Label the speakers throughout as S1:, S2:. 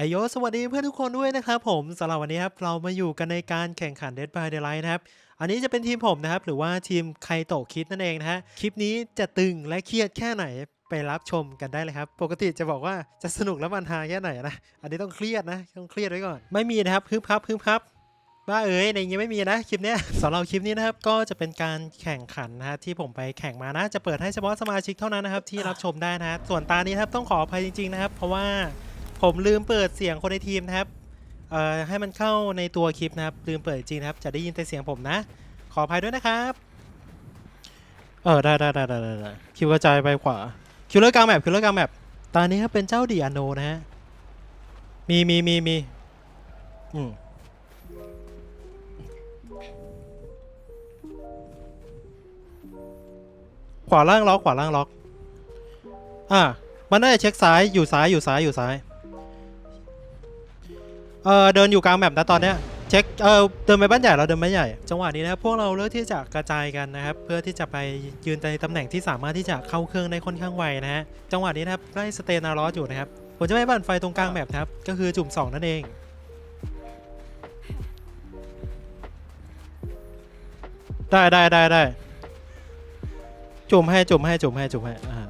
S1: อโยสวัสดีเพื่อนทุกคนด้วยนะครับผมสำหรับวันนี้ครับเรามาอยู่กันในการแข่งขัน Dead by Daylight นะครับ อันนี้จะเป็นทีมผมนะครับ หรือว่าทีมไคโตคิดนั่นเองนะฮะคลิปนี้จะตึงและเครียดแค่ไหนไปรับชมกันได้เลยครับ ปกติจะบอกว่าจะสนุกและมันฮาแค่ไหนนะ อันนี้ต้องเครียดนะ ต้องเครียดไว้ก่อน ไม่มีนะครับฮึบพับฮึบพับบ้าเอ้ยในนี้ไม่มีนะคลิปเนี้ยสำหรับคลิปนี้นะครับก็จะเป็นการแข่งขันนะฮะที่ผมไปแข่งมานะ จะเปิดให้เฉพาะสมาชิกเท่านั้นนะครับที่รับชมได้นะส่วนตานี้ครับต้องขออภัยจริงๆนะครับเพราะว่า ผมลืมเปิดเสียงคนในทีมนะครับเอ่อให้มันเข้าในตัวคลิปนะครับ ลืมเปิดจริงนะครับ จะได้ยินแต่เสียงผมนะ ขออภัยด้วยนะครับ เออได้ได้ได้ได้ได้คิวกระจายไปขวา คิวเลอร์กลางแมปคิวเลอร์กลางแมปตอนนี้ครับเป็นเจ้าดีอาโนนะฮะ มีมีมีมีอืมขวาล่างล็อกขวาล่างล็อก อ่า มันน่าจะเช็คซ้ายอยู่ซ้ายอยู่ซ้ายอยู่ซ้าย เออเดินอยู่กลางแมปนะตอนเนี้ยเช็คเออเดินไปบ้านใหญ่เราเดินไปบ้านใหญ่ จังหวะนี้นะพวกเราเลือกที่จะกระจายกันนะครับ เพื่อที่จะไปยืนในตำแหน่งที่สามารถที่จะเข้าเครื่องได้ค่อนข้างไวนะฮะจังหวะนี้นะครับไล่สเตนารอสอยู่นะครับผมจะไม่บั่นไฟตรงกลางแมปนะครับก็คือจุ่มสองนั่นเองได้ได้ได้ได้จุ่มให้จุ่มให้จุ่มให้จุ่มให้อ่า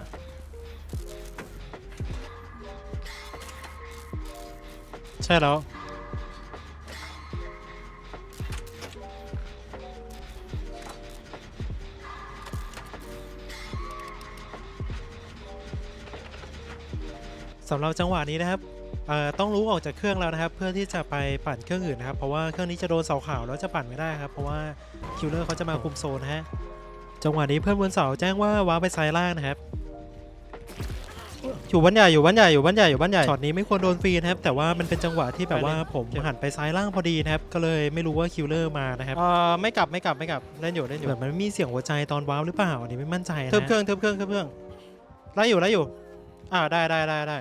S1: ใช่แล้ว สำหรับจังหวะนี้นะครับเอ่อต้องรู้ออกจากเครื่องแล้วนะครับ เพื่อที่จะไปปั่นเครื่องอื่นนะครับ เพราะว่าเครื่องนี้จะโดนเสาขาวแล้วจะปั่นไม่ได้ครับ เพราะว่าคิลเลอร์เขาจะมาคุมโซนนะฮะจังหวะนี้เพื่อนบนเสาแจ้งว่าว้าร์ปไปซ้ายล่างนะครับ อยู่บ้านใหญ่อยู่บ้านใหญ่อยู่บ้านใหญ่อยู่บ้านใหญ่ช็อตนี้ไม่ควรโดนฟรีนะครับ แต่ว่ามันเป็นจังหวะที่แบบว่าผมหันไปซ้ายล่างพอดีนะครับ ก็เลยไม่รู้ว่าคิลเลอร์มานะครับเออไม่กลับไม่กลับไม่กลับเล่นอยู่เล่นอยู่แบบมันไม่มีเสียงหัวใจตอนว้าวหรือเปล่าอันนี้ไม่มั่นใจนะเทิบเครื่องเทิบเครื่องเทิบเครื่องไล่อยู่ไล่อยู่อ่าได้ได้ได้ได้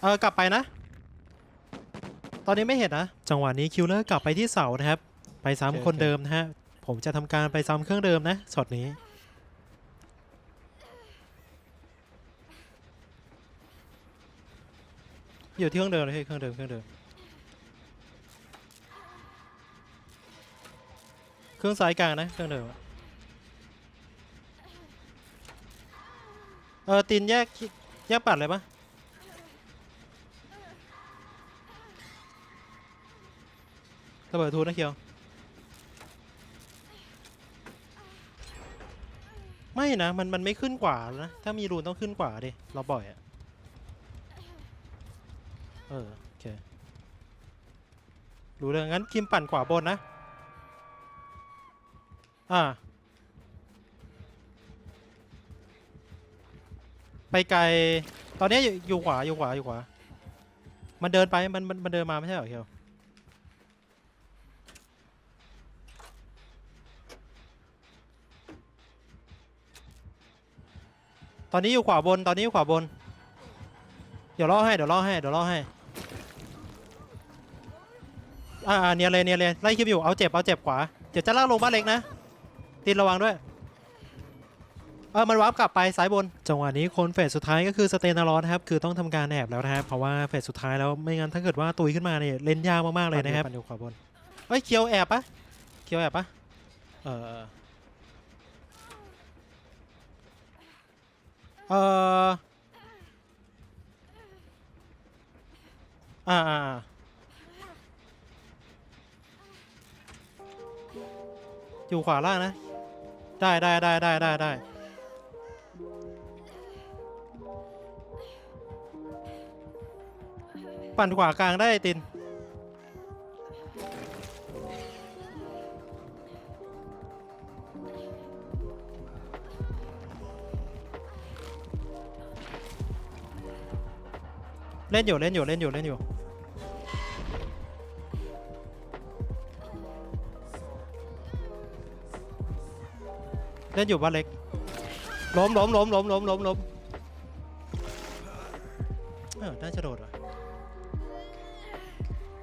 S1: เออกลับไปนะ ตอนนี้ไม่เห็นนะ จังหวะนี้คิลเลอร์กลับไปที่เสานะครับ ไปซ้ำคนเดิมนะฮะ ผมจะทำการไปซ้ำเครื่องเดิมนะช็อตนี้ อยู่ที่เครื่องเดิมเลยเครื่องเดิมเครื่องเดิม เครื่องสายกลางนะเครื่องเดิมเออตีนแยกแยกปัดเลยปะ ระเบิดทูนะเคียว ไม่นะ มันมันไม่ขึ้นกว่านะ ถ้ามีรูนต้องขึ้นกว่าดิเราบ่อยอะเออ โอเค รู้เรื่องงั้นคิมปั่นขวาบนนะ อ่า ไปไกล ตอนนี้อยู่อยู่ขวาอยู่ขวาอยู่ขวา มันเดินไป มันมันมันเดินมาไม่ใช่เหรอเคียว ตอนนี้อยู่ขวาบน ตอนนี้อยู่ขวาบน เดี๋ยวล่อให้ เดี๋ยวล่อให้ เดี๋ยวล่อให้ อ่าอ่าเนียนเลยเนียนเลยไล่คลิปอยู่ เอาเจ็บ เอาเจ็บขวา เดี๋ยวจะลากลงบ้านเล็กนะ ตีนระวังด้วย เออ มันวาร์ปกลับไปซ้ายบน จังหวะนี้คนเฟสสุดท้ายก็คือสเตนารอสนะครับ คือต้องทำการแอบแล้วนะครับ เพราะว่าเฟสสุดท้ายแล้ว ไม่งั้นถ้าเกิดว่าตุยขึ้นมาเนี่ยเล่นยากมากๆเลยนะครับอยู่ขวาบนเฮ้ย เคียวแอบปะเคียวแอบปะเออ เอออ่าอยู่ขวาล่างนะ ได้ได้ได้ได้ได้ได้ปั่นขวากลางได้ติน เล่นอยู่เล่นอยู่เล่นอยู่เล่นอยู่ เล่นอยู่บ้านเล็ก ล้มล้มล้มล้มล้มล้มล้มเออน่าจะโดดว่ะ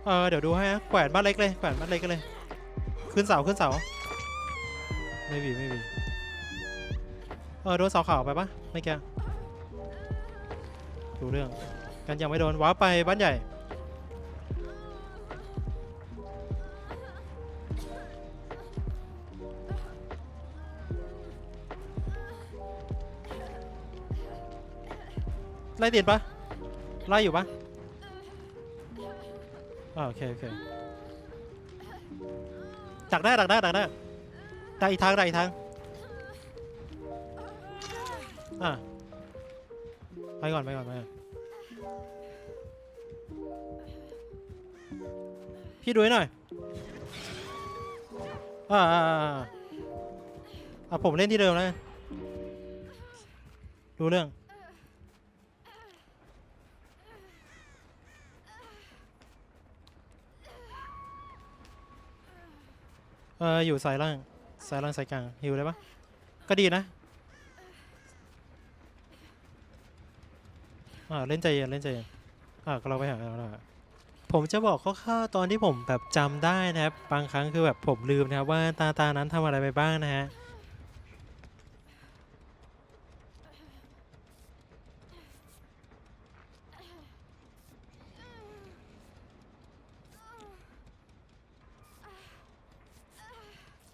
S1: เออเดี๋ยวดูให้นะแขวนบ้านเล็กเลยแขวนบ้านเล็กกันเลย ขึ้นเสาขึ้นเสา ไม่บีไม่บีเออโดนเสาขาวไปปะไม่แกดูเรื่อง กันยังไม่โดนว้าไปบ้านใหญ่ ไล่ติดปะไล่อยู่ปะอ่าโอเคโอเคดักได้ดักได้ดักได้ดักอีกทางดักอีกทางอ่าไปก่อนไปก่อนไปก่อน พี่ดูให้หน่อย อ่าอ่าผมเล่นที่เดิมแล้ว ดูเรื่อง เอออยู่สายล่าง สายล่างสายกลางหิวได้ปะก็ดีนะ อ่าเล่นใจเย็นเล่นใจเย็นอ่าก็เราไปหาเราละ ผมจะบอกคร่าวๆตอนที่ผมแบบจำได้นะครับ บางครั้งคือแบบผมลืมนะครับว่าตาตานั้นทำอะไรไปบ้างนะฮะ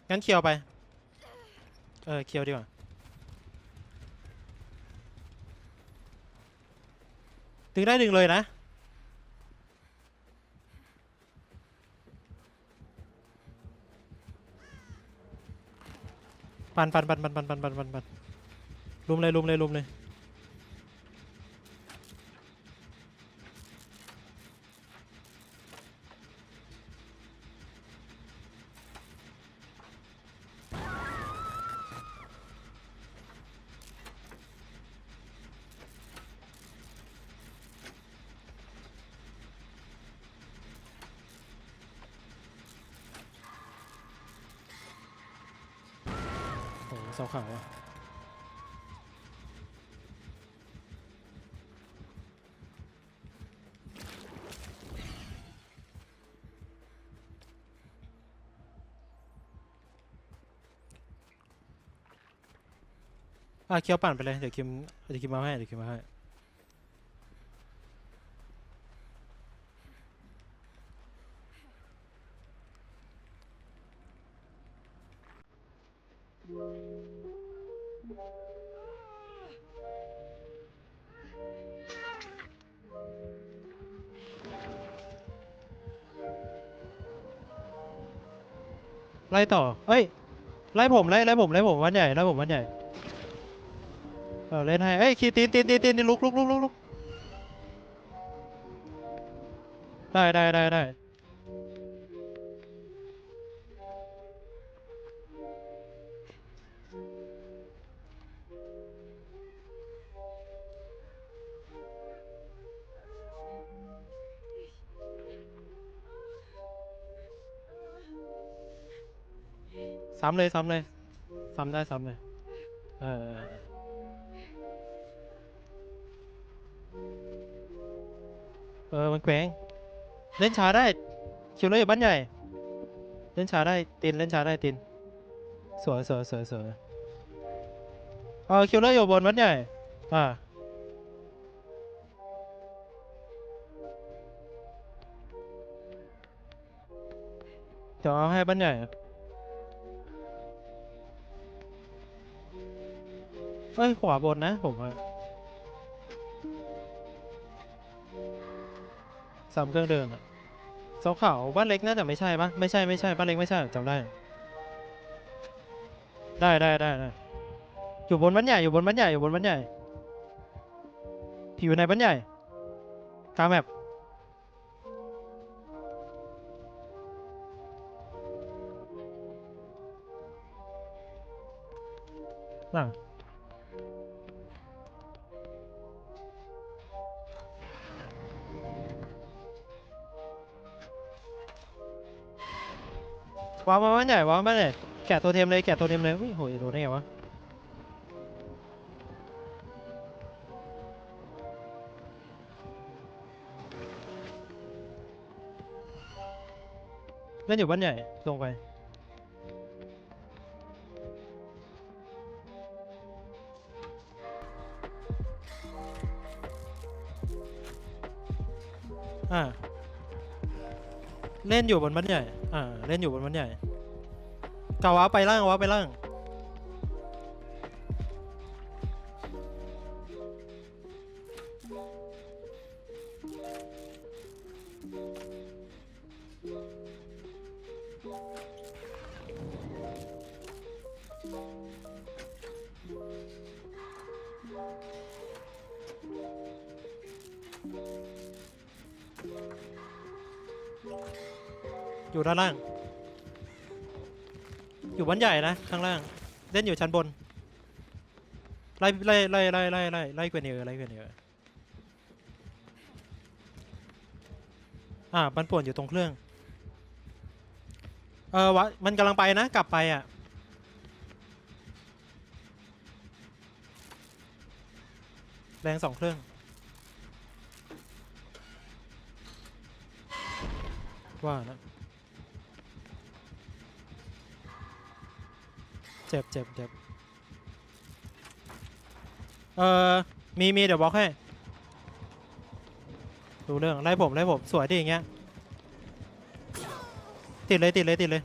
S1: งั้นเคียวไป เออเคียวดีกว่าดึงได้ดึงเลยนะ ปันปันปันปันปันปันปันปันปันลุมเลยลุมเลยลุมเลย อ้เสาขาวอะอะเคียวปั่นไปเลย เดี๋ยวคิมเดี๋ยวคิมมาให้ เดี๋ยวคิมมาให้ ต่อ เอ้ย ไล่ผมไล่ไล่ผมไล่ผมวันใหญ่ไล่ผมวันใหญ่ เออเล่นให้ เอ้ยขี่ตีนตีนตีนตีนลุกลุกลุกลุกลุกได้ได้ได้ได้ ซ้ำเลยซ้ำเลยซ้ำได้ซ้ำเลยเออเออมันแขวงเล่นช้าได้คิวเลอร์อยู่บ้านใหญ่ เล่นช้าได้ตินเล่นช้าได้ตินสวยสวยสวยสวยเออคิวเลอร์อยู่บนบ้านใหญ่อ่าเดี๋ยวเอาให้บ้านใหญ่ เอ้ยขวาบนนะผมว่าสามเครื่องเดินอะเสาขาวบ้านเล็กน่าจะไม่ใช่ปะไม่ใช่ไม่ใช่บ้านเล็กไม่ใช่จำได้ ได้ได้ได้ได้อยู่บนบ้านใหญ่อยู่บนบ้านใหญ่อยู่บนบ้านใหญ่พี่อยู่ในบ้านใหญ่กลางแมปหลัง วางมาบ้านใหญ่วางบ้านใหญ่แกะตัวเทมเลยแกะตัวเทมเลยอุ้ยโหยโดนได้ไงวะเล่นอยู่บ้านใหญ่ลงไปอ่าเล่นอยู่บนบ้านใหญ่ อ่าเล่นอยู่บนมันใหญ่กาวะไปล่างวะไปล่าง นอยู่ชั้นบน ไล่ไล่ไล่ไล่ไล่ไล่ไล่เกวนเนอร์ไล่เกวนเนอร์อ่าบันป่วนอยู่ตรงเครื่อง เออวะมันกำลังไปนะกลับไปอะแรงสองเครื่อง ว่านะ จ็บเจ็บเจ็บเออมีมีเดี๋ยวบล็อกให้ดูเรื่องไล่ผมไล่ผมสวยดิอย่างเงี้ยติดเลยติดเลยติดเลย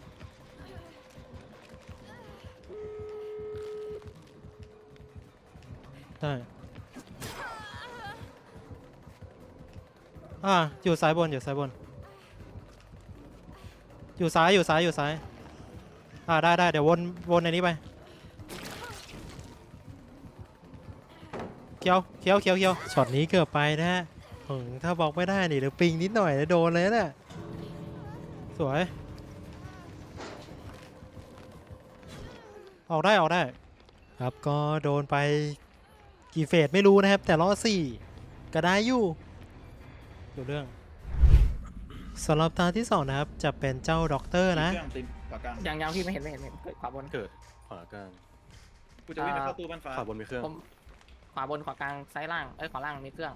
S1: ได้อ่าอยู่ซ้ายบนอยู่ซ้ายบนอยู่ซ้ายอยู่ซ้ายอยู่ซ้าย อ่าได้ได้เดี๋ยววนวนในนี้ไปเคี้ยวเคี้ยวเคี้ยวเคี้ยวช็อตนี้เกือบไปนะฮะหึงถ้าบอกไม่ได้นี่เดี๋ยวปิงนิดหน่อยแล้วโดนเลยนะสวย ออกได้ออกได้ ครับก็โดนไปกี่เฟสไม่รู้นะครับ แต่รอสี่ก็ได้อยู่ดูเรื่องสำหรับตาที่สองนะครับจะเป็นเจ้าด็อกเตอร์นะ
S2: เครื่องติดากกลาง
S3: ยังยังพี่ไม่เห็นไม่เห็นไม่เห็นเกิดขวาบน
S4: เกิดขวากลาง
S2: กูจะวิ่งไปเข้าตู้บ้านฟ้า
S4: ขวาบนมีเครื่อง
S3: ผมขวาบนขวากลางซ้ายล่างเอ้ยขวาล่างมีเครื่อง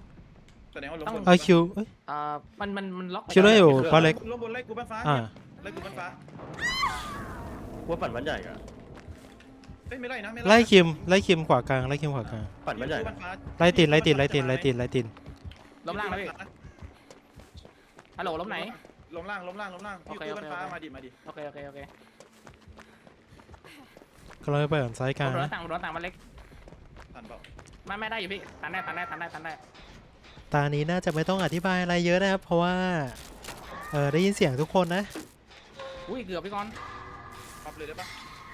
S2: แสดงว่าลง
S3: ต้อง
S2: บน
S1: เอาคิวเอ้ย
S3: เอ่อมันมันมันล็อก
S1: คิวเลอร์อยู่ป้าเล็ก
S2: ลงบนไล่กูบ้านฟ้า
S1: อ่า
S2: ไล่กูบ้านฟ้า
S4: ว่าปั่นบ้านใหญ่อะ
S2: เอ้ยไม่ไล่นะไม่
S1: ไล่
S2: นะ
S1: คิมไล่คิมขวากลางไล่คิมขวากลาง
S4: ปั่นบ้านใหญ่
S2: กู
S4: นะ
S2: บ้านฟ้า
S1: ไล่ติดไล่ติดไล่ติดไล่ติดไล่ติด
S3: ล้มล่างนะพี่ฮัลโหลล้มไหน
S2: ล้มล่างล้มล่างล้มล่าง
S3: โอ
S2: พี่
S3: เค
S2: กูบ้านฟ้า
S3: โอเค
S2: มาดิมาดิ
S3: โอเคโอเคโอเค
S1: ก็เลยไปอ่อนซ้ายกลาง
S3: รถ
S1: นะ
S3: ต่างรถต่างมันเล็ก
S2: ทันเปล่า
S3: ไม่ไม่ได้อยู่พี่ตันได้ตันได้ตันได้ตันได้
S1: ตานี้น่าจะไม่ต้องอธิบายอะไรเยอะนะครับ เพราะว่าเออได้ยินเสียงทุกคนนะ
S3: อุ้ยเกือบพี่กอน
S2: พับเลยได้ปะ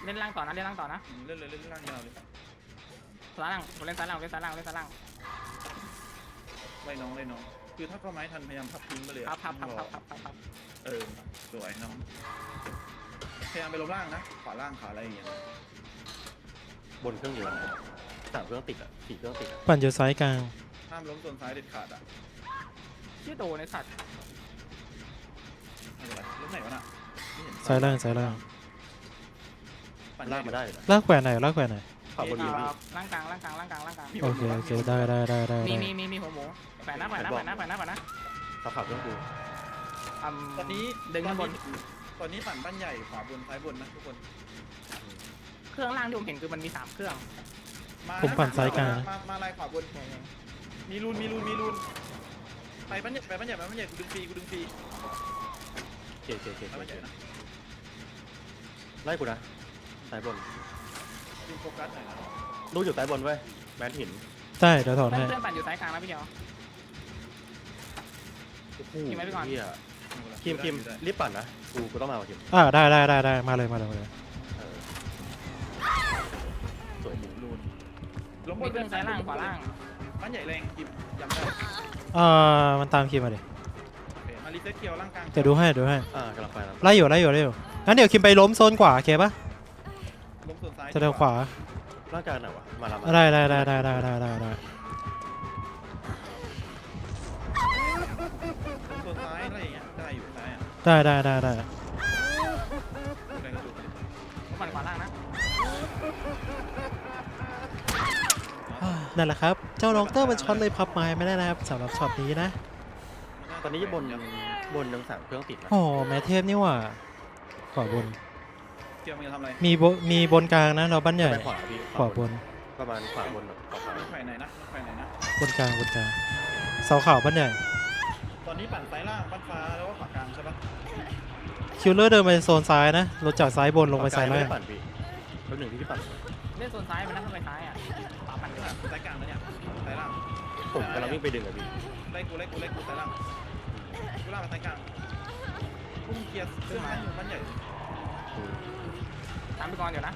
S3: เล่นล่างต่อนะเล่นล่างต่อนะ
S2: อืมเล่นเลยเล่นล่างยาวเลย
S3: ซ้ายล่างผมเล่นซ้ายล่างผมเล่นซ้ายล่างผมเล่นซ้ายล่าง
S2: ไล่น้องไล่น้อง คือถ้าเข้าไม้ทันพยายามพับทิ้งไปเลย
S3: พั
S2: อะ
S3: บพับพับพับพับพับพับ
S2: เออสวยน้องพยายามไปล้มล่างนะขวาล่างขาอะไรอย่างเงี้ย
S4: บนเครื่องเดียวสามเครื่องติดอะสี่เครื่องติดอะ
S1: ปั่นอยู่ซ้ายกลาง
S2: ห้ามล้มโซนซ้ายเด็ดขาดอะ
S3: ชื่อโดในสัตว์
S2: ไม่เป็นไรล้มไหนวะน่ะไม่เห็น
S1: ซ้ายล่างซ้ายล่าง
S2: ปั่น
S4: ลากมาได้เลยนะ
S1: ลากแขวนไหนอยลากแขวนไหนอย
S4: ขวาบนมีพี่
S3: อ่าล่างกลางล่างกลางล่างกลางล่างกลาง
S1: โอเคโอเคได้ได้ได้ได้
S3: มี
S1: ได้
S3: มีมีมีหัวหมูแฝงนะแฝงนะแฝงนะแฝงนะแฝงนะ
S4: ขวาขับเครื่องดู
S3: อืม
S2: ตอนนี้
S3: ดึงข้างบน
S2: ตอนนี้ปั่นบ้านใหญ่ขวาบนซ้ายบนนะทุกคน
S3: เครื่องล่างที่ผมเห็นคือมันมีสามเครื่อง
S2: มา
S1: ผมปั่นซ้ายกลาง
S2: มามาลายขวาบนมีรูนมีรูนมีรูนไปบ้านใหญ่ไปบ้านใหญ่ไปบ้านใหญ่กูดึงฟรีกูดึงฟรี
S4: เคเคเค
S2: ไปบ้านใหญ่นะ
S4: ไล่กูนะสายบน
S2: ดึงโฟกัสหน่อยนะ
S4: รู้อยู่ใต้บนไว้ยแมนหิน
S1: ได้เดี๋ยวถอน
S3: เพื่อน
S1: ให้
S3: เพื่อนปั่นอยู่ซ้ายกลางนะพี่เกียวคิมไว้ไปก่อน
S4: เหี้ย
S2: ไคิ
S4: มคิม
S2: ได้
S4: รีบปั่นนะกูกูต้องมาว่ะคิม
S1: อ่าได้ได้ได้ได้มาเลยมาเลยมาเลย
S4: เออสวยจริง
S2: รูนล้มบ
S3: มี
S2: น
S3: เครื่องซ้ายล่างขวาล่าง
S2: บ้านใหญ่แรงคิมย้ำได้
S1: เอ่อมันตามคิมมาดิ
S2: โอเคมารีเซ็ตเคียวล่างกลาง
S1: เดี๋ยวดูให้ดูให้
S4: อ่ากำลังไปแล้ว
S1: ไล่อยู่ไล่อยู่ไล่อยู่งั้นเดี๋ยวคิมไปล้มโซนขวาโอเคปะ
S2: ล้มส่วนซ้าย
S1: จะเดินขวา
S4: ร่างกายไหนวะ มาละมา
S1: ได้ได้ได้ได้ได้ได้ได้ได้
S2: ล้มส่วนซ้ายอะไรอย่างเงี้ยได้อยู่ซ้ายอะ
S1: ได้ได้ได้ได้
S2: แรงกระจุก
S3: ผมปั่นขวาล่างนะ
S1: อ่านั่นแหละครับ เจ้าล็อกเตอร์มันช็อตเลยพับไม้ไม่ได้นะครับสำหรับช็อตนี้นะ
S4: ตอนนี้บนบนยังสามเครื่องติดนะ
S1: โอ้แมทเทพนี่หว่าขวาบน
S2: เคี ยวมึงจะทำอะไร
S1: มีบมีบนกลางนะ เราบ้านใหญ่
S4: ไปขวาพี่
S1: ขวาบน
S4: ประมาณขวาบนแบบขวาขวา
S2: แขวนไหนนะแขวนไหนนะ
S1: บนกลางบนกลางเสาขาวบ้านใหญ่
S2: ตอนนี้ปั่นซ้ายล่างบ้านฟ้าแล้วก็ขวากลางใช่ปะ
S1: คิลเลอร์เดินไปโซนซ้ายนะรถจากซ้ายบนลงไปซ้าย
S4: ไม่
S1: ล่าง
S4: ได้ปั่นพี่แป๊บหนึ่งพี่พี่ปั่น
S3: เล่นโซนซ้ายมันนั่งเข้าไปซ้ายอะขวาปั่น
S2: ข้างหลังซ้ายกลางนะเนี่ยซ้ายล่าง
S4: ผมกำลังวิ่งไปดึงอะพี่
S2: ไล่กูไล่กูไล่กูซ้ายล่างกูล่างมาซ้ายกลางกูมึงเคลียร์เครื่องนั้นอยู่บ้านใหญ่
S4: อืม
S3: ตามไปก่อนเดี๋ยวนะ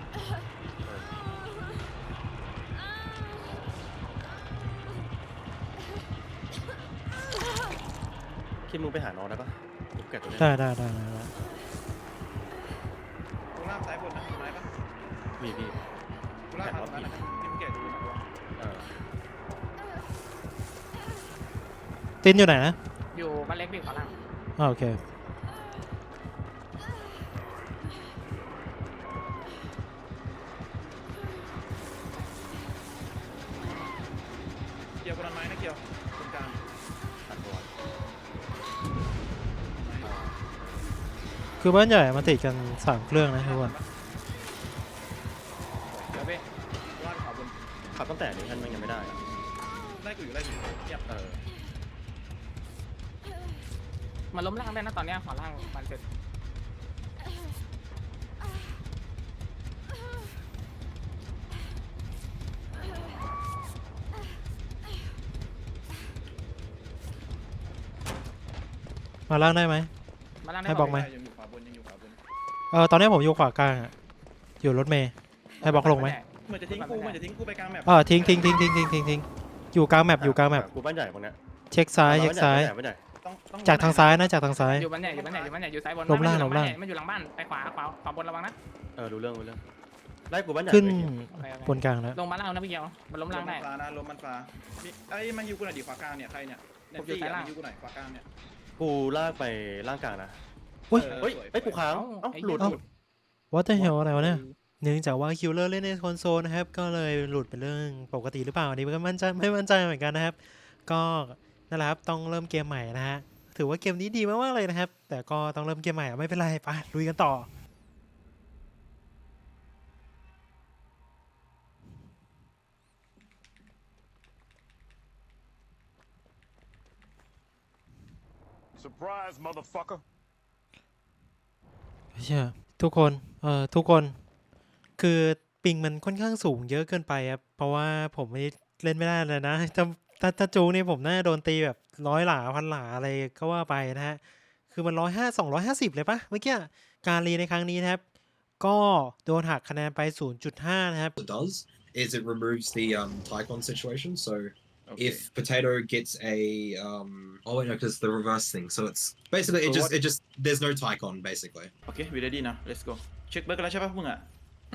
S4: คิดมึงไปหาน้องได้ปะผมแกะตัวนี้
S1: ได้ได้ได้ได้ได้
S2: กูล่างซ้ายบนนะไม้ปะ
S4: มีพี่
S2: กูล่างมาตรงนั้นนะที่มึงแกะดูนะ
S4: เออ
S1: ตินอยู่ไหนนะ
S3: อยู่บ้านเล็กพี่ขวาล่าง
S1: อ่าโอเค
S2: เกี่ คื
S1: อบ้านใหญ่มาติดกันสามเครื่องนะทุกคน
S3: เดี๋ยวพี่
S2: ล่างขวาบน
S4: ขับตั้งแต่นี้ท่านมันยังไม่ได้อะ
S2: ไล่กูอยู่ไล่อยู่เงียบ
S4: เออ
S3: มันล้มล่างได้นะตอนเนี้ยขวาล่างมันเสร็จ
S1: มาล่างได้ไหม
S3: มาล่างได้
S1: ให้บอกไหม
S2: ยังอยู่
S1: เออตอนนี้ผมอยู่ขวากลางอะอยู่รถเมย์ให้บล็อกลงไหม
S2: เหมือนจะทิ้งกูเหมือนจะทิ้งกูไปกลางแมป
S1: เออทิ้งทิ้งทิ้งทิ้งทิ้งทิ้งทิ้งอยู่กลางแมปอยู่กลางแมป
S4: กูบ้านใหญ่พวกเนี้ย
S1: เช็คซ้ายเช็คซ้าย
S4: บ้านใหญ่
S2: ต้องต้อง
S1: จากทางซ้ายนะจากทางซ้าย
S3: อยู่บ้านใหญ่อยู่บ้านใหญ่อยู่บ้านใหญ่อยู่ซ้ายบน
S1: ล้มล่าง
S3: นอยู่
S1: ล้มล่าง
S3: มันอยู่หลังบ้านไปขวาขวาขวาบนระวังนะ
S4: เออรู้เรื่องรู้เรื่องไล่กูบ้านใหญ่
S1: ขึ้น
S4: ไปเหี้ย
S3: โอเคโอเค
S1: บนกลางแล้ว
S3: ลงมาล่างนะพี่เกียวมันล้มล่างได้
S2: ฟ้านะลมมันฟ้ามีไอ้มันยูกูหน่อยดิขวากลางเนี่ยใครเนี่ยเน
S3: ผมอยู่
S2: ตี้
S3: ซ้ายล่าง
S2: ยูกูหน่อยขวากลางเนี่ย
S4: กูลากไปล่างกลางนะ
S1: อุ้ย
S2: ออ
S4: เฮ้ย
S2: สว
S4: เฮ้ยกูค้าง
S3: เอ้า
S4: เอ้า
S3: ไอ้
S4: หลุด
S3: เหี้ย
S4: หลุด
S1: what the hell อะไรวะเนี่ย เนื่องจากว่าคิลเลอร์เล่นในคอนโซลนะครับ ก็เลยหลุดเป็นเรื่องปกติหรือเปล่าอันนี้ก็มั่นใจไม่มั่นใจเหมือนกันนะครับ ก็นั่นแหละครับต้องเริ่มเกมใหม่นะฮะ ถือว่าเกมนี้ดีมากๆเลยนะครับ แต่ก็ต้องเริ่มเกมใหม่อะไม่เป็นไรไปลุยกันต่อ
S5: Surprise, motherfucker.
S1: เชื่อทุกคน เอ่อ ทุกคน คือปิงมันค่อนข้างสูงเยอะเกินไปครับ เพราะว่าผมไม่เล่นไม่ได้เลยนะถ้าถ้าถ้าจูนี่ผมน่าจะโดนตีแบบร้อยหลาพันหลาอะไรก็ว่าไปนะฮะ คือมันร้อยห้าสองร้อยห้าสิบเลยปะเมื่อกี้การรีในครั้งนี้นะครับ ก็โดนหักคะแนนไป 0.5 นะครับ
S6: it does is it removes the um Tycon situation. So
S2: โอเค
S6: if Potato gets a um oh wait no because the reverse thing. So it's basically it
S2: So
S6: just
S2: what-
S6: it just there's no Tycon basically.
S2: โอเควีดีดีนะ let's go เช็คเบิร์กแล้วใช่ปะมึงอะ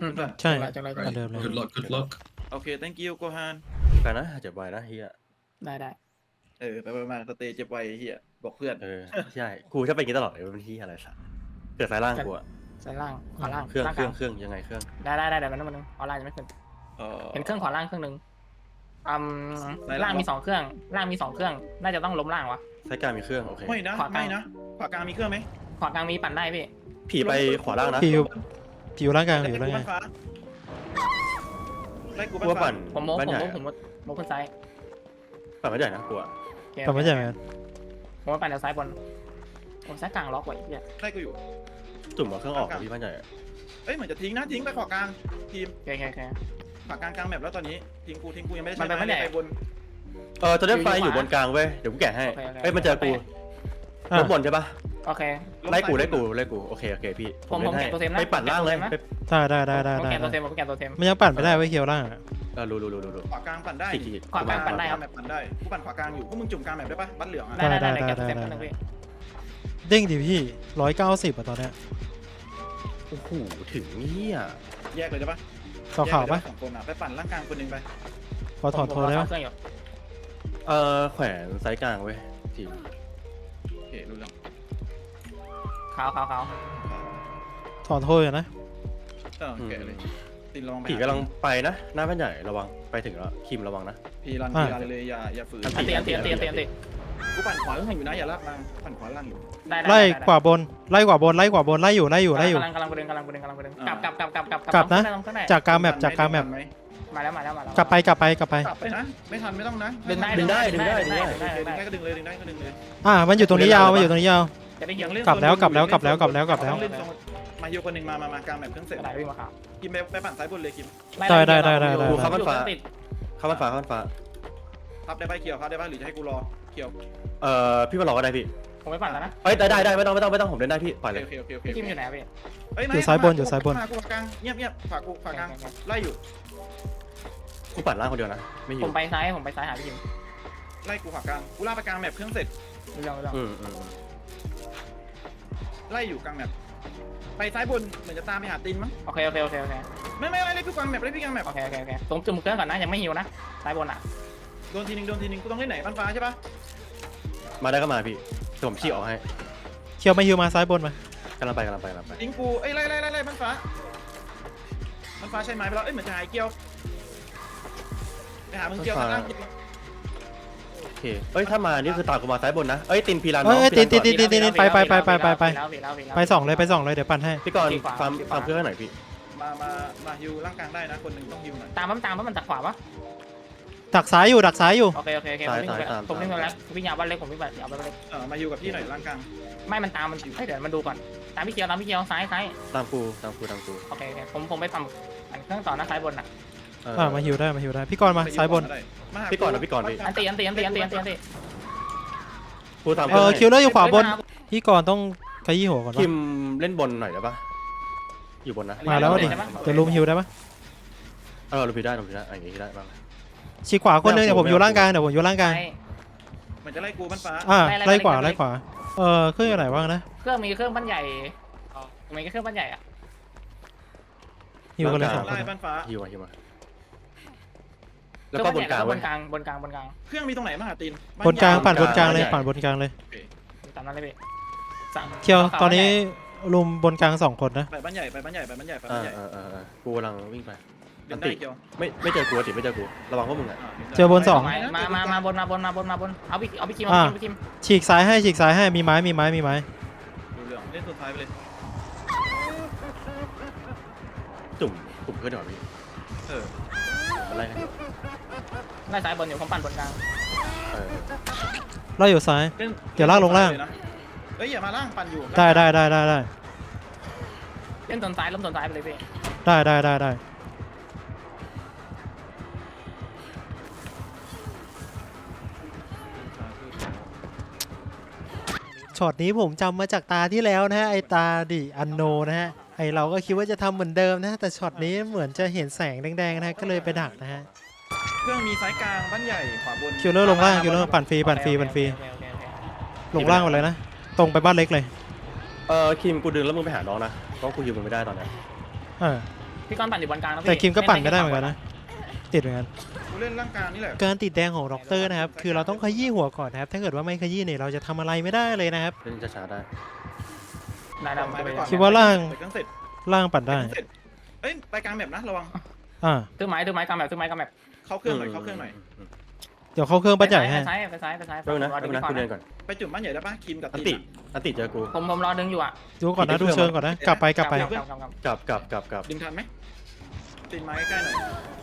S3: อืม
S1: ใช่
S3: จังไรจัง
S1: อั
S3: ไร
S1: นเดิมเลย
S6: Good luck. Good luck.
S2: โอเค thank you โกฮาน
S4: ไปนะเจ็บไวนะเฮีย
S3: ได้ได้
S2: เออไปไปมาสเตย์เจ็บไวไอ้เฮียบอกเพื่อน
S4: เออ ใช่ กูจะเป็นอย่างนี้ตลอดเลยเป็นที่อะไรสักเกิดสายล่างกูอะ
S3: ซ้ายล่างขวาล่าง
S4: เครื่อง
S3: ล่าง
S4: เค
S3: ก
S4: รื่
S3: ลา
S4: องงเครื่องยังไงเครื่อง
S3: ได้ได้ได้เดี๋ยวมันมันออนไลน์ยังไม่ขึ้น
S2: เออ
S3: เห็นเครื่องขวาล่างเครื่องหนึ่ง อืม
S2: ไหนล่ะ
S3: ล่างมีสองเครื่อง ล่างมีสองเครื่อง น่าจะต้องล้มล่างวะ
S4: สายกลางมีเครื่องโอเค
S2: ไม่นะ
S3: ขวากลาง
S2: ไม่นะขวากลางมีเครื่องไหม
S3: ขวากลางมีปั่นได้พี่
S4: ผีไปขวาล่างนะ
S1: ผิวผิวร่างกลาง
S2: ไล่
S1: ผิว
S2: กู
S1: ร่างกลา
S2: บ้างนฟ้าไล่กู
S4: กู
S2: บ้าน
S4: ว่า
S2: ฟ้า
S4: ปั่น
S3: ผมโมก
S4: บ้าน
S3: ผม
S4: ใหญ่
S3: โมกผมโมกโมกขึ้นซ้าย
S4: ปั่นบ้านใหญ่นะกูอะ
S3: โอเค
S1: แต่ไม่ใช่เหมือนกัน
S3: ผมว่าปั่นเดี๋ยวซ้ายบน ผมซ้ายกลางล็อกไว้อีกเนี่ย
S2: ไล่กูอยู่
S4: จุ่มเอาเครื่องออกกับพี่บ้านใหญ่อะ
S2: เอ้ยเหมือนจะทิ้งนะทิ้งไปขวากลางทีม
S3: โอเคโอเคโอเค
S2: ขวากลางกลางแมปแล้วตอนนี้ทิ้งกูทิ้งกูยังไม่ได้
S3: มัน
S2: ใช้
S3: ไปไม่ได้
S2: ไปบน
S4: เออตอนนี้
S3: อยู่
S4: ไฟ
S3: อยู่
S4: อยู่
S3: ขวา
S4: บนกลางเว้ย เดี๋ยวกูแกะให้
S3: โอเคโอเค
S4: เอ้ยมันเจอกู
S1: อะ
S4: บนบนใช่ปะ
S3: โอเค
S4: ไล่กูไล่กูไล่กูโอเคโอเคพี่
S3: ผมผม
S4: ล่นให้
S3: เก็บตัวเทมนะ
S4: ไปปั่นล่างเลย
S3: ผมเก็บ
S4: ไป
S1: ได้ได้ได้ได้
S3: ผม
S1: ได้
S3: แกะตัวเท
S1: ได้
S3: มผมแกะตัวเทม
S1: มันยังปั่นไม่ได้ไว้ยเคียวล่างอะ
S4: เออรู้รู้รู้รู้รู้
S2: ขวากลางปั่นได้
S4: ขีดขีด
S3: ขวากลางปั่นได้ ครับ
S2: แมปปั่นได้กูปั่นขวากลางอยู่พวกมึงจุ่มกลางแมปได้ปะบัตรเหลืองอะ
S3: ได้ได้ได้
S1: ได้
S3: ได้แกะตัว
S1: ได้
S3: เทม
S1: ได้
S3: นิดนึงพี่
S1: เด้งดิพี่ร้อยเก้าสิบอะตอนเนี้ย
S4: โอ้โหถึงเนี่ย
S2: แยกเลยได้ปะ
S1: ต่อข่าวปะ
S2: แยกเลยได้สองคนอะไปปั่นร่างกลางคนหนึ่งไป
S1: ขอถอด
S3: ผม
S1: โทรได้
S3: ผม
S1: ปะ
S3: เครื่องอยู่
S4: เออแขวนไซส์กลางเว้ยทีม
S2: โอเครู้เรื่อง
S3: ขาวขาวขาว
S1: ถอดโทรอยู่นะ
S2: เออแกะเลยตินระวังไป
S4: ผีกำลังไปนะ หน้าบ้านใหญ่ระวังไปถึงแล้วคิมระวังนะ
S2: พี่รัน
S1: อะ
S2: พี่รันเลยอย่าอย่าฝืน
S3: อันตีอันตีอันตีอันตีอันตี
S2: กูปั่นขวาล่างอยู่นะอย่าลากมาปั่นขวาล่างอยู่
S3: ได้ได้
S1: ไล่
S3: ได้ได้
S1: ขวาบนไล่ขวาบนไล่ขวาบนไล่อยู่ไล่อยู่ไล่อยู่
S3: กำลังกำลังไปดึงกำลังไปดึงกำลังไปดึง
S2: อ่า
S3: กลับกลับกลับกลับกลับ
S1: กลับนะ
S3: กลับได้
S1: จากกลางแมปจากกลางแมป
S2: ทันไห
S3: มาแล้วมาแล้วมาแล้ว
S1: กลับไปกลับไปกลับไป
S2: กลับไปนะ ไม่ทันไม่ต้องนะ
S3: ดึงได้
S4: ดึงได้ดึงได้ดึงได้
S3: ดึงได้ดึง
S2: ดึง
S3: ได้
S2: ได้ก็ดึงเลยดึงได้ก็ดึงเลย
S1: อ่า มันอยู่ตรงนี้ยาวมันอยู่ตรงนี้ยาว
S3: จะได้เหี่ยว
S2: ยังเล่น
S1: กลับแล้ว
S2: โซน
S1: กลับแล้ว
S2: อยู่
S1: กลับแล้วกลับแล้วกลับแล้ว
S2: ต้องเล่นโซนมาฮิวคนหนึ่งมามามากลางแบบเครื่องเสร็จ
S3: กระดาษวิ่งมาครับ
S2: คิมไปไปปั่นซ้ายบนเลยคิม
S1: ได้ได้ได้ได้ได้
S4: กูเข้าบ้านฟ้า
S3: ติด
S4: เข้าบ้านฟ้าเข้าบ้านฟ้า
S2: พับได้ป่ะเขียวพับได้ป่ะหรือจะให้กูรอเขียว
S4: เอ่อพี่มาหลอกก็ได้พี่
S3: ผมไม่ปั่นแล้วนะ
S4: เอ้ยได้ได้ได้ไม่ต้องไม่ต้องไม่ต้องผมเล่นได้พี่ปล่อย
S2: โอ
S4: เลย
S2: เคโอเคโอเค
S3: พี่คิมอยู่ไหนอะพี่
S2: เฮ้
S1: อยู่ซ้ายบนอยู่ซ้ายบน
S2: ฝากกูฝากกลางเงียบเงียบฝากกูฝากกลาง
S3: โอเคโอเค
S2: ไล่อยู่
S4: กูปั่นล่างคนเดียวนะไม่อ
S3: ผ
S4: ยู่
S3: มไปซ้ายผมไปซ้ายหาพี่คิม
S2: ไล่กูฝากกลางกูล่ากไปกลางแมปเครื่องเสร็จ
S3: ดูเรื่องดูเรื่อง
S4: อืมอืมอืม
S2: ไล่อยู่กลางแมปไปซ้ายบนเหมือนจะตามไปหาตินมั้ง
S3: โอเคโอเคโอเคโอเค
S2: ไม่ไม่ไม่ไล่พี่กลางแมปไล่พี่กลางแมป
S3: โอเคโอเคโอเคตรงจุ่มเครื่องก่อนนะยังไม่หิวนะซ้ายบนอะ
S2: โดนทีนึงโดนทีนึงกูต้องเล่นไหนบ้านฟ้าใช่ปะ
S4: มาได้ก็มาพี่เดี๋ยวผมชี้ออกให้
S1: เคียวมาฮิวมาซ้ายบนมากำ
S4: ลังไปกำลังไปกำลังไป
S2: ติงกูเอ้ยไล่ไล่ไล่ไล่บ้านฟ้าบ้านฟ้าใช้ไม้ไปแล้วเอ้ยเหมือนจะหายเกียวไปหามึงเกียวข้างล่าง
S4: โอเคเอ้ยถ้ามานี่คือตามกูมาซ้ายบนนะเอ้ยตินพีรัน
S1: เอ้ย
S4: น้อง
S1: เอ้ยติน
S4: พี
S1: ติน
S4: รั
S1: ตินตินตินไปไปไปไปไปไป
S3: แล้วแล้วแล้ว
S1: ไปสองเลยไปสองเลยเดี๋ยวปั่นให้
S4: พี่กรณ์
S3: ขวา
S4: ฟาร์ม
S3: ขวา
S4: ฟาร์มเพื่อนให้หน่อยพี่
S2: มามามาฮิวร่างกลางได้นะคนหนึ่งต้องฮิวหน่อย
S3: ตามมันตามมันมันตักขวาปะ
S1: ดักซ้ายอยู่ดักซ้ายอยู่
S3: โอเคโอเคโอเคผมวิ่งไปผมวิ่งไปแล้ววิ่งยาวบ้านเล็กผมวิ่งไปยาวบ้านเล็ก
S2: เออมาฮิวกับพี่หน่อยร่างกลาง
S3: ไม่มันตามมันเฮ้ยเดี๋ยวมันดูก่อนตามพี่เคียวตามพี่เคียวซ้ายซ้าย
S4: ตามกูตามกูตามกู
S3: โอเคโอเคผมผมไปปั่นอันเครื่องต่อนะซ้ายบนน่ะ
S4: เออ
S1: อ่ามาฮิวได้มาฮิวได้พี่กรณ์มา
S2: ไปฮิว
S1: ซ้ายบน
S2: ได้มาหา
S4: พี่ก่อนนะพี่ก่อนพี่
S3: อันตีอันตีอันตีอันตีอันตีอันตี
S4: กูตาม
S1: เอ
S4: เพื่อน
S1: อ
S4: ให้
S1: คิวเลอร์อยู่ขวาบนพี่กรณ์ต้องขยี้หัวก่อน
S4: คิ
S1: วะ
S4: มเล่นบนหน่อยได้ปะอยู่บนนะ
S1: มาแล้วดิจะลุมฮิวได้ปะ
S4: เออลูพีได้ลูพีได้อย่างงี้ได้บ้าง
S1: ฉีกขวาคนนึงเดี๋ยวผมอยู่ล่างกลางเดี๋ยวผมอยู่ล่างกลาง
S3: ซ้าย
S2: เหมือนจะไล่กูบ้านฟ้า
S1: อ่า
S3: ไล่ไล่
S1: ไล่ขวา
S3: ไล่
S1: ไล่ขวาเออเครื่องอยู่ไหนบ้างนะ
S3: เครื่องมีเครื่องบ้านใหญ่มีเครื่องบ้านใหญ่อะ
S1: ฮิวกันเลยสองคน
S2: ไล่บ้านฟ้า
S4: ฮิวมาฮิวมาแล้วก็บนกลาง
S3: บ
S4: เว้ย
S3: นกลางบนกลางบนกลาง
S2: เครื่องมีตรงไหนมาหาติน
S1: บนกลาง
S2: บ้
S1: ปั่นบนกลาง
S4: บ้าน
S1: เลย
S4: ใหญ่
S1: ปั่นบนกลางเลย
S3: ตามนั้นเลยพี่สั่ง
S1: เคียวตอนนี้ลุมบนกลางสองคนนะ
S2: ไปบ้านใหญ่ไปบ้านใหญ่ไปบ้านใหญ่ไป
S4: เอ
S2: บ้าน
S4: อ
S2: ใหญ่
S4: เออเออเออกูกำลังวิ่งไป
S2: เดินได้เกียว
S4: ไม่ไม่เจอกูติไม่เจอกูระวังพวกมึงอะ
S1: เจอบนสอง
S3: มามามาบนมาบนมาบนมาบนเอาพี่เอาพี่คิม
S1: อ่า
S3: เอาพี่คิม
S1: ฉีกซ้ายให้ฉีกซ้ายให้มีไม้มีไม้มีไม้
S2: ดูเรื่องเล่นสุดท้ายไปเลย
S4: จุ่มจุ่มเพื่อนหน่อยพี่
S2: เออ
S4: อะไรนะ
S3: ไล่ซ้ายบนอยู่ผมปั่นบนกลาง
S4: เออ
S1: เราอยู่ซ้าย
S2: เล่น
S1: เดี๋ยวลากลงล่าง
S2: เยนะเฮ้ยอย่ามาล่างปั่นอยู่
S1: ได้ได้ได้ได้ได้
S3: เล่นตนซ้ายล้มตนซ้ายไปเลยพี่
S1: ได้ได้ได้ได้ ช็อตนี้ผมจำมาจากตาที่แล้วนะฮะไอตาดิอันโนนะฮะไอเราก็คิดว่าจะทำเหมือนเดิมนะแต่ช็อตนี้เหมือนจะเห็นแสงแดงๆนะฮะก็เลยไปดักนะฮะ
S2: เครื่องมีซ้ายกลางบ้านใหญ่ขวาบน
S1: คิวเลอร์ลงล่างคิวเลอร์ปั่นฟรีปั่นฟรีปั่นฟรี
S3: โอเคโอเคโอเค
S1: ลงล่างหมดเลยนะตรงไปบ้านเล็กเลย
S4: เออคิมกูดึงแล้วมึงไปหาน้องนะเพราะกูฮิวมึงไม่ได้ตอนเนี้ย
S1: อ่า
S3: พี่ก้อนปั่นอยู่บนกลางนะพี่
S1: แต่คิมก็ปั่นไม่ได้เหมือนกันนะติดเหมือนกัน
S2: กู เล่นร่างกลางนี่แหละ
S1: การติดแดงของด็อกเตอร์นะครับ คือเราต้องขยี้หัวก่อนนะครับ ถ้าเกิดว่าไม่ขยี้เนี่ยเราจะทำอะไรไม่ได้เลยนะครับ
S4: เล่นช้าๆได้
S3: ได้ได้ไปก่อน
S1: คิดว่าล่าง
S2: เปิดเครื่องเสร็จ
S1: ล่างปั่นได้
S2: เปิเครื่องเสร็จเอ้ยไปกลางแมปนะระวัง
S1: อ่า
S3: ตื้อไม้ตื้อไม้กลางแบบตื้อไม้กลางแบบ
S2: เข้าเครื่องหน่อยเข้าเครื่องหน่อย
S4: ม
S1: เดี๋ยวเข้าเครื่องบ้านใหญ่ให้
S3: ไปซ้ายไปซ้ายไปซ้าย
S4: แป๊บนึงนะ
S3: รอ
S4: แป๊
S3: ดึ
S4: บ
S3: ง
S4: นึงนะ
S3: ก่อ
S4: กู
S3: น
S4: เดิน
S3: นะ
S4: ก่อน
S2: ไปจุ่มบ้านใหญ่ได้ปะคิมกับ
S4: อัน
S2: ตี
S4: ติอันติเจอกู
S3: ผมผมรอดึงอยู่อะ
S1: ดูก่อนนะดูเชิงก่อนนะ กลับไปกลับไป
S3: กลับกลับกลับ
S4: กลับกลับกลับกลับ
S2: ดึงทันไหม ตีนไม้ใกล้ๆหน่อย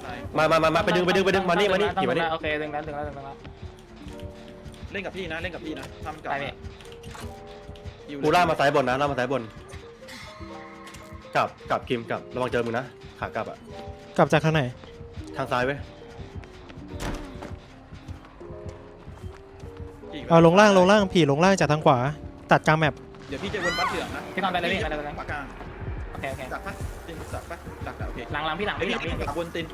S2: ซ้าย
S4: มามามามาไปดึงไปดึงไปดึงมานี่มานี่
S3: ต้อง
S4: ขี่มานี่
S3: ดึงแล้วโอเคดึงแล้วดึงแล้วดึงแล้ว
S2: เล่นกับพี่นะเล่นกับพี่นะทำกับ
S3: ได้พี่
S2: อยู่
S4: กูล่ากมาซ้ายบนนะล่ากมาซ้ายบนกลับกลับคิมกลับระวังเจอมึงนะ ขากลับอะ
S1: กลับจากทางไหน
S4: ทางซ้ายเว้ย
S2: อีก
S1: เอาลงล่างลงล่างผีลงล่างจากทางขวา ตัดกลางแมป
S2: เดี๋ยวพี่จะวนบัตรเหลืองนะ
S3: พี่ก้อนไปเลยพี่ไปเลยไปเลย
S2: ปากกลาง
S3: โอเคโอเค
S2: ดักปะตินดักปะดักดักโอเค
S3: หลังหลังพี่หลัง
S2: ไอ้
S3: พี่
S2: พี่
S3: หลังพี่
S2: ดักวนติน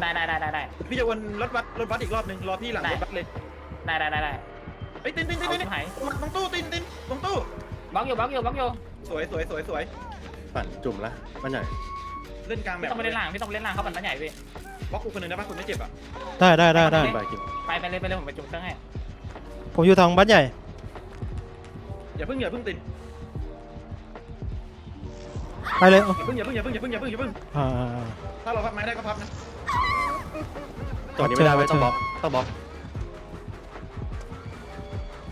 S3: ได้ได้ได้ได้ได้
S2: พี่จะวนรถบัสรถบัสอีกรอบนึงรอพี่หลังรถบัสเลย
S3: ได้ได้ได้ได้
S2: ไอ้ยตินตินติน
S3: เอา
S2: ติน
S3: ชิบหาย
S2: ตรงตู้ตินตินตรงตู้
S3: บล็อกอยู่บล็อกอยู่บล็อกอยู่
S2: สวยสวยสวยสวย
S4: ปั่นจุ่มละมันใหญ่
S2: เล่นกลางแบ
S3: พี่
S2: บ
S3: ต้องไปเล่นล่างพี่ต้องไปเล่นล่างเขาปั่นตั้งใหญ่พี่
S2: บล็อกกูคนหนึงได้ปะคุณไม่เจ็บอะ
S1: ได้ได้ได้ได้
S4: ไปคิม
S3: ไปไปเลยไปเลยผมไปจุ่มเครื่องให้
S1: ผมอยู่ทางบ้านใหญ่
S2: อย่าเพิ่งอย่าเพิ่งติน
S1: ไปเลย
S2: อย่าเพิ่งอย่าเพิ่งอย่าเพิ่งอย่าเพิ่งอย่าเพิ่งอย่าเพิ่ง
S1: อ่าอ่าอ่า
S2: ถ้าเราพับไม้ได้ก็พับนะ
S4: ตอนนี้ไม่ได้เว้ย
S1: เจอ
S4: ต้องบล็อกต้องบล็อก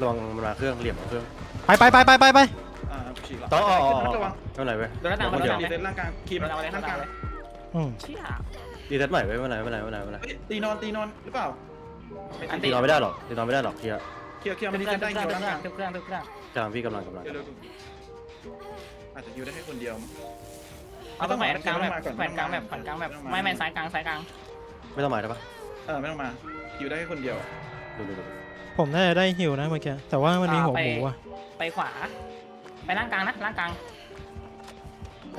S4: ระวังมันมาเครื่องเหลี่ยมของเครื่อง
S1: ไปไปไปไปไปไป
S2: อ่าฉีกละ
S4: ต้องอ๋ออ๋อ
S2: ขึ้นระวัง
S4: ไม่เป็นไรเว้ย
S3: โดนหน้าต่าง
S4: ค
S3: โด
S4: น
S3: นห
S4: เดียว
S3: น้า
S2: รี
S3: ต่าง
S2: เซ็ตร่างกลางคีม
S3: โดนเอาเลย
S2: ร่างกลาง
S3: เลย
S1: อืม
S3: เชี่ย
S4: ดีเซตใหม่ไว้ไม่เป็นไรไม่เป็นไรไม่เป็นไรไม่เป็นไร
S2: เฮ้ยตีนอนตีนอนหรือเปล่า
S3: อัน
S4: ตีนอนไม่ได้หรอกตีนอนไม่ได้หรอกเฮีย
S2: เคลียร์เคลียร์
S3: ทุ
S2: มัน
S3: ก
S2: ดี
S3: เครื่
S2: เซ
S3: อง
S2: น
S3: ทุ
S2: ได้
S3: กเค
S2: เดี
S3: รื่
S2: ย
S3: อง
S2: ว
S3: ทุกเครื่องทุกเครื่องทุกเครื่อง
S4: กำลังพี่กำลังกำลัง
S2: เดี๋ยวเดี๋ยว อาจจะอยู่ได้แค่คนเดียว
S3: เอาต้องแขวนกลางแบบ
S2: ไม่ต้องมาก่อน
S3: แขวนกลางแบบแขวนกลางแบบ
S2: ไม่
S3: ไม่
S2: ต้องมา
S3: ไม่ซ้ายกลางซ้ายกลาง
S4: ไม่ต้องหมายได้ปะ
S2: เออไม่ต้องมาอยู่ได้แค่คนเดียว
S4: ดูดูดู
S1: ผมน่าจะได้หิวนะเมื่อกี้แต่ว่ามันมีหัวหมูว่ะ
S3: ไปขวา ไปล่างกลางนะล่างกลาง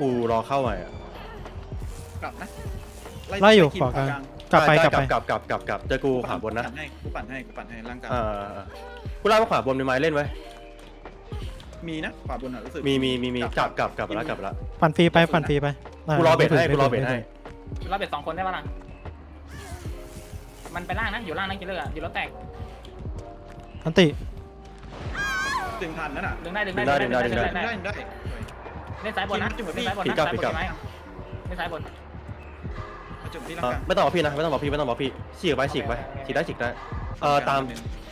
S4: กูรอเข้าใหม่อะ
S2: กลับนะ
S1: ไล่อยู่
S2: คิ
S1: ขวากลางกลับไปกลับไป
S4: กลับกลับกลับกลับเจอกูขวาบนนะ
S2: ปั่ให้กูปั่นให้กูปั่นให้ร่างกาย
S4: อ่ากูไล่มาขวาบนมีไม้เล่นไว้
S2: มีนะขวาบนอะรู้สึก
S4: มีมีมีมีกลับกลับกลับไปแล้วกลับไปแล้ว
S1: ปั่นฟรีไปปั่นฟรีไปา
S4: กูรอเบ็ดให้
S1: ไม่
S4: กู
S1: ถึง
S4: รอเบ็ดให้
S3: เราเบ็ดสองคนได้ปะล่ะมันไปล่างนะอยู่ล่างนะกินเลยอะอยู่รถแตก
S1: อันติ
S2: ดึงทันนั่นน่ะ
S3: ดึงได้ดึงได้ดึงได้ดึงได้ดึง
S2: ได้
S3: ได้
S2: ได้
S3: เล่นซ้ายบนนะ
S2: จุ่มกับ
S3: เล่
S2: พี่
S3: นซ้ายบนนะซ้ายบนใช่ไหมเล่นซ้ายบน
S2: มาจุ่มที่ร่าง
S4: อะ
S2: กาย
S4: ไม่ต้องบอกพี่นะไม่ต้องบอกพี่ไม่ต้องบอกพี่ฉีกไปฉีกไปฉีกได้ฉีกได้เออตาม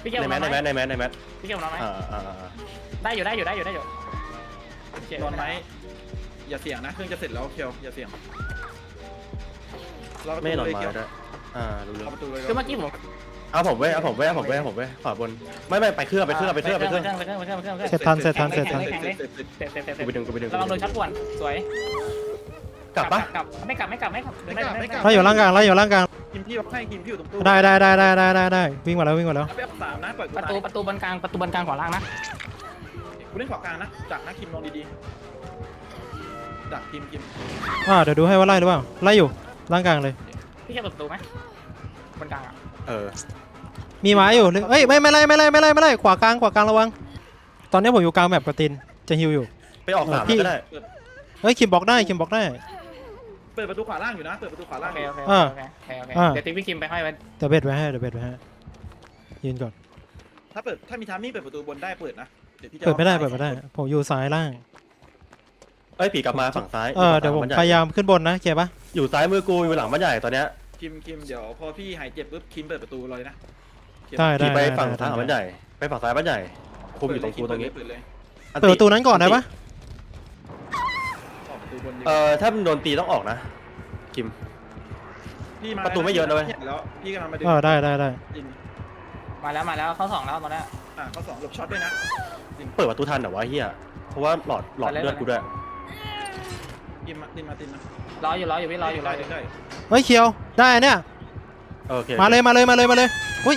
S3: พี่เกี่ยว
S4: ในแมสในแมสในแมสในแมส
S3: พี่เกี่ยวเราไหม
S4: อ่าอ่าอ่า
S3: ได้อยู่ได้อยู่ได้อยู่ได้อยู่
S2: นอนไหมอย่าเสี่ยงนะเครื่องจะเสร็จแล้วเคียวอย่าเสี่ยงเรา
S4: ไม่นอน
S2: เลย
S4: มา
S2: เคียว
S4: ด้วยอ่ารู้เรื่อง
S2: เข้าประตูเลย
S3: คือเมื่อกี้ผม
S4: เอาผมไว้เอาผมไว้เอาผมไว้เอาผมไว้ขวาบนไม่ไม่ไปเครื่องไปเครื่องไปเครื่องไปเครื่อง
S3: ไปเครื่องไปเครื่องไปเครื่องไปเครื่อง
S1: เสร็จทันเสร็จทันเสร็จทัน
S3: แข่งเลย
S2: เสร็จเสร็จ
S3: เสร็จเสร็จเสร็จ
S4: กูไปดึงกูไปดึง
S3: ระวังโดนชัดป่วนสวย
S4: กลับปะ
S3: กลับไม่กลับไม่กลับไม่กลับ
S2: ไม่กลับไม่กลับ
S1: ไล่อยู่ล่างกลางไล่อยู่ล่างกลาง
S2: กิมพี่ให้กิมพี่อยู่ตรงตู้
S1: ได้ได้ได้ได้ได้ได้ได้วิ่งมาแล้ววิ่งมาแล้ว
S2: ไปเอาสามนะปล่อยกู
S3: ประตูประตูบนกลางประตูบนกลางขวาล่างนะ
S2: กูเล่นขวากลางนะดักนะคิมลองดีๆดักคิมคิม
S1: อ่าเดี๋ยวดูให้ว่าไล่หรือเปล่าไล่อยู่ล่างกลางเลย
S3: พี่แค่เปิดประตูไหมบนกลางอะ
S4: เออ
S1: มีไม้อยู่เอ้ยไม่ไม่ไล่ไม่ไล่ไม่ไล่ไม่ไล่ขวากลางขวากลางระวัง ตอนนี้ผมอยู่กลางแบบกระตินจะฮิวอยู่
S4: ไปออกสาม
S1: พี่
S4: ก็ได้
S1: เฮ้ยคิมบล็อกได้คิมบล็อกได้
S2: เปิดประตูขวาล่างอยู่นะ เปิดประตูขวาล่าง
S3: โอเคโอเค
S1: อ่า
S3: โอเคโอเคโอเค
S1: อ่า
S3: เดี๋ยวติ๊กพี่คิมไปให้ไว้
S1: เดี๋ยวเบ็ดไว้ให้เดี๋ยวเบ็ดไว้ให้ยืนก่อน
S2: ถ้าเปิดถ้ามีทามมิ่งเปิดประตูบนได้เปิดนะเดี๋ยวพี่จะ
S1: เปิดไม่ได้เปิดไม่ได้ผมอยู่ซ้ายล่าง
S4: เอ้ยผีกลับมาฝั่งซ้าย
S1: เออเดี๋ยวผม
S4: ฝั่ง
S1: พ
S4: บ้านใหญ่
S1: ยายามขึ้นบนนะเก็บปะ
S4: อยู่ซ้ายมือกูอยู่หลังบ้านใหญ่ตอนเนี้ย
S2: คิมคิมเดี๋ยวพอพี่หายเจ็บปุ๊บคิมเปิดประตูเลยนะ
S1: ได้ได้
S4: ขี่ไป
S1: ได้
S4: ฝั่ง
S1: ได้
S4: ทางบ้านใหญ่ไปฝั่งซ้ายบ้านใหญ่คุมอยู่ตรงกูตรงนี้
S2: เปิดเลย
S4: อัน
S1: เปิดประตูนั้นก่อนได้ปะ
S2: ออกประตู บนดีก
S4: เอ
S2: ว่า
S4: อถ้ามันโดนตีต้องออกนะคิม
S2: พี่มา
S4: ประตูไม่เยอะนะเว้ย
S2: แล้วพี่กำลังมาดึง
S1: เออได้ได้ได้
S2: จริง
S3: มาแล้วมาแล้วเข้าสองแล้วตอนนี้
S2: อะเขาสองหลบช็อตด้วยนะ
S4: เปิดประตูทันเหรอวะเฮียเพราะว่าหลอดหลอดเลือดกูด้วย
S2: ตินมาตินมาตินมาร
S3: ออยู่รออยู่พี่รออยู่รออยู่
S2: ได้
S1: เฮ้ยเคียวได้เนี่ย
S4: โอเค
S1: มาเลยมาเลยมาเลยมาเลยอุ้ย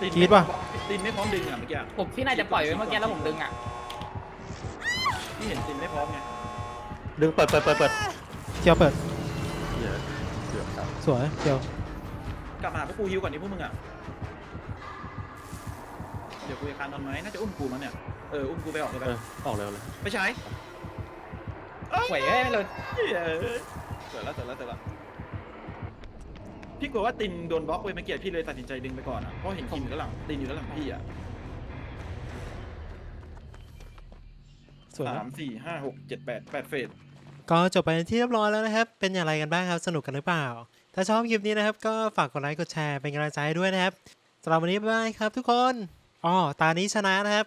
S2: ติน
S1: กรี๊ดว่ะ
S2: ตินไม่พร้อมดึงอะเมื่อกี้
S3: ผมพี่น่าจะปล่อยไว้เมื่อกี้แล้วผมดึงอะ
S2: พี่เห็นตินไม่พร้อมไง
S4: ดึงเปิดเปิดเปิดเปิด
S1: เคียวเปิด
S4: เหี้ยเกือบครับ
S1: สวยเคียว
S2: กลับมาหาพวกกูฮิวก่อนนี่พวกมึงอะ เดี๋ยวกูจะคานนอนไหมน่าจะอุ้มกูมั้งเนี่ย เออ อุ้มกูไปออกเลยไป
S4: เออออกเร็วเลย
S2: ไปใช้
S3: หวยเอ้ยไม่เลย
S2: เฮ้ยเสร็จแล้วเสร็จแล้วเสร็จแล้วพี่กลัวว่าตินโดนบล็อกไปเมื่อกี้พี่เลยตัดสินใจดึงไปก่อนอะ เพราะเห็นคิมอยู่ด้านหลัง ตินอยู่ด้านหลังพี่อะ
S1: สวย
S2: สามสี่ห้าหกเจ็ดแปดแปดเฟส
S1: ก็จบไปที่เรียบร้อยแล้วนะครับ เป็นอย่างไรกันบ้างครับ สนุกกันหรือเปล่า ถ้าชอบคลิปนี้นะครับ ก็ฝากกดไลค์ กดแชร์ เป็นกำลังใจให้ด้วยนะครับสำหรับวันนี้บ๊ายบายครับทุกคน อ๋อ ตานี้ชนะนะครับ